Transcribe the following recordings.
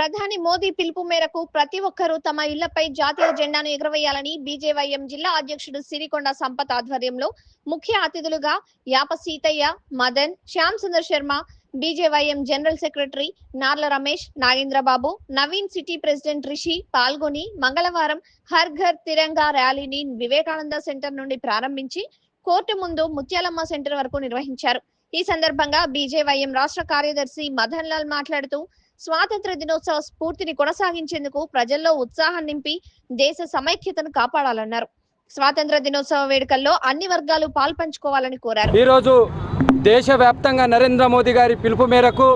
ప్రధాని మోదీ పిలుపు మేరకు ప్రతి ఒక్కరూ తమ ఇళ్ళపై జాతీయ జెండాను ఎగురవేయాలని బీజేవైఎం జిల్లా అధ్యక్షుడు సిరికొండ సంపత్ ఆధ్వర్యంలో ముఖ్య అతిథులుగా యాప Seethaiah Madan Shyam Sundar Sharma BJYM general secretary Narla Ramesh Nagendrababu Naveen city president Rishi పాల్గొని మంగళవారం హర్ ఘర్ తిరంగా ర్యాలీని వివేకానంద సెంటర్ నుండి ప్రారంభించి కోర్టు ముందు ముత్యాలమ్మ సెంటర్ వరకు నిర్వహించారు. ఈ సందర్భంగా బీజేవైఎం రాష్ట్ర కార్యదర్శి మదన్ లాల్ మాట్లాడుతూ స్వాతంత్ర దినోత్సవ స్ఫూర్తిని కొనసాగించేందుకు ప్రజల్లో ఉత్సాహం నింపి దేశ సమైక్యతను కాపాడాలన్నారు. స్వాతంత్ర దినోత్సవ వేడుకల్లో అన్ని వర్గాలు పాల్పంచుకోవాలని కోరారు. ఈరోజు దేశవ్యాప్తంగా నరేంద్ర మోదీ గారి పిలుపు మేరకు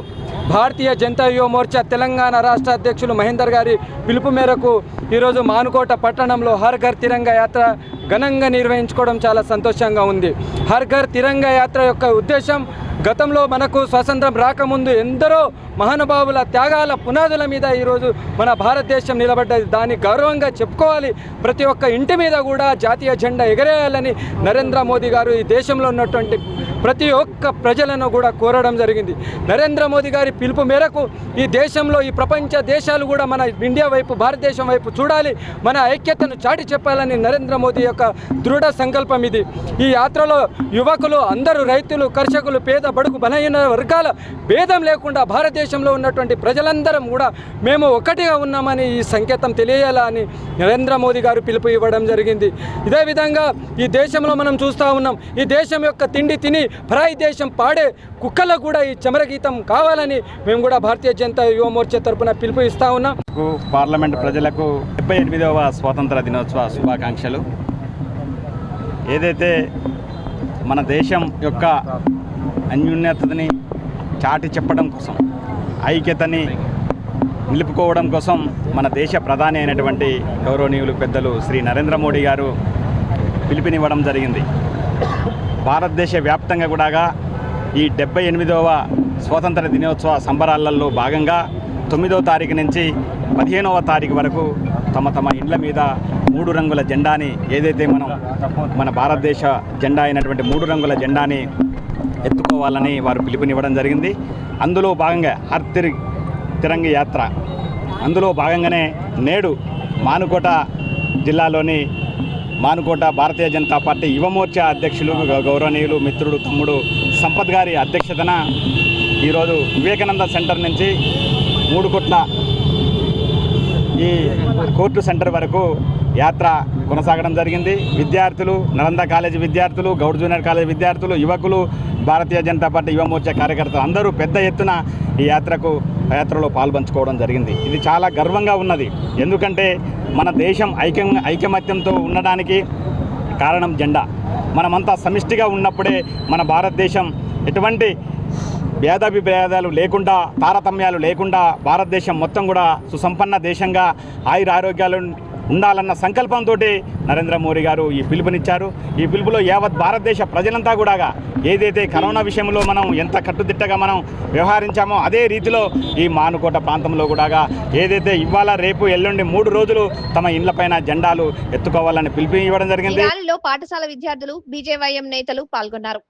భారతీయ జనతా యువ మోర్చా తెలంగాణ రాష్ట్ర అధ్యక్షులు మహేందర్ గారి పిలుపు మేరకు ఈరోజు మానుకోట పట్టణంలో హర్ ఘర్ తిరంగ యాత్ర ఘనంగా నిర్వహించుకోవడం చాలా సంతోషంగా ఉంది. హర్ ఘర్ తిరంగ యాత్ర యొక్క ఉద్దేశం గతంలో మనకు స్వాతంత్రం రాకముందు ఎందరో మహానుభావుల త్యాగాల పునాదుల మీద ఈరోజు మన భారతదేశం నిలబడ్డది. దాన్ని గౌరవంగా చెప్పుకోవాలి. ప్రతి ఒక్క ఇంటి మీద కూడా జాతీయ జెండా ఎగరేయాలని నరేంద్ర మోదీ గారు ఈ దేశంలో ఉన్నటువంటి ప్రతి ఒక్క ప్రజలను కూడా కోరడం జరిగింది. నరేంద్ర మోదీ గారి పిలుపు మేరకు ఈ దేశంలో ఈ ప్రపంచ దేశాలు కూడా మన ఇండియా వైపు భారతదేశం వైపు చూడాలి. మన ఐక్యతను చాటి చెప్పాలని నరేంద్ర మోదీ యొక్క దృఢ సంకల్పం ఇది. ఈ యాత్రలో యువకులు అందరూ రైతులు కర్షకులు పేద బడుగు బలహీన వర్గాల భేదం లేకుండా భారతదేశంలో ఉన్నటువంటి ప్రజలందరం కూడా మేము ఒకటిగా ఉన్నామని ఈ సంకేతం తెలియాలని నరేంద్ర మోదీ గారు పిలుపు ఇవ్వడం జరిగింది. ఇదే విధంగా ఈ దేశంలో మనం చూస్తూ ఉన్నాం. ఈ దేశం యొక్క తిండి తిని పరాయి దేశం పాడే కుక్కలకు కూడా ఈ చమరగీతం కావాలని మేము కూడా భారతీయ జనతా యువ మోర్చా తరపున పిలుపు ఇస్తా ఉన్నాం. పార్లమెంట్ ప్రజలకు డెబ్బై ఎనిమిదవ స్వాతంత్ర దినోత్సవ శుభాకాంక్షలు. ఏదైతే మన దేశం యొక్క అన్యోన్యతని చాటి చెప్పడం కోసం ఐక్యతని నిలుపుకోవడం కోసం మన దేశ ప్రధాని అయినటువంటి గౌరవనీయులు పెద్దలు శ్రీ నరేంద్ర మోడీ గారు పిలుపునివ్వడం జరిగింది. భారతదేశ వ్యాప్తంగా కూడా ఈ డెబ్బై ఎనిమిదవ స్వాతంత్ర దినోత్సవ సంబరాలలో భాగంగా తొమ్మిదవ తారీఖు నుంచి పదిహేనవ తారీఖు వరకు తమ తమ ఇండ్ల మీద మూడు రంగుల జెండాని ఏదైతే మనం మన భారతదేశ జెండా అయినటువంటి మూడు రంగుల జెండాని ఎత్తుకోవాలని వారు పిలుపునివ్వడం జరిగింది. అందులో భాగంగా హర్ తిరి తిరంగ యాత్ర. అందులో భాగంగానే నేడు మానుకోట జిల్లాలోని మానుకోట భారతీయ జనతా పార్టీ యువమోర్చా అధ్యక్షులు గౌరవనీయులు మిత్రుడు తమ్ముడు సంపత్ గారి అధ్యక్షతన ఈరోజు వివేకానంద సెంటర్ నుంచి మూడు కోట్ల ఈ కోర్టు సెంటర్ వరకు యాత్ర కొనసాగడం జరిగింది. విద్యార్థులు నలంద కాలేజీ విద్యార్థులు గౌడ్ జూనియర్ కాలేజీ విద్యార్థులు యువకులు భారతీయ జనతా పార్టీ యువమోర్చా కార్యకర్తలు అందరూ పెద్ద ఎత్తున ఈ యాత్రకు యాత్రలో పాల్పంచుకోవడం జరిగింది. ఇది చాలా గర్వంగా ఉన్నది. ఎందుకంటే మన దేశం ఐక్యం ఐకమత్యంతో ఉండడానికి కారణం జెండా. మనమంతా సమిష్టిగా ఉన్నప్పుడే మన భారతదేశం ఎటువంటి భేదాభిభేదాలు లేకుండా తారతమ్యాలు లేకుండా భారతదేశం మొత్తం కూడా సుసంపన్న దేశంగా ఆయుర ఆరోగ్యాలు ఉండాలన్న సంకల్పంతో నరేంద్ర మోడీ గారు ఈ పిలుపునిచ్చారు. ఈ పిలుపులో యావత్ భారతదేశ ప్రజలంతా కూడా ఏదైతే కరోనా విషయంలో మనం ఎంత కట్టుదిట్టగా మనం వ్యవహరించామో అదే రీతిలో ఈ మానుకోట ప్రాంతంలో కూడా ఏదైతే ఇవాళ రేపు ఎల్లుండి మూడు రోజులు తమ ఇండ్లపైన జెండాలు ఎత్తుకోవాలని పిలుపు ఇవ్వడం జరిగింది ర్యాలీలో పాఠశాల విద్యార్థులు బీజేవైఎం నేతలు పాల్గొన్నారు.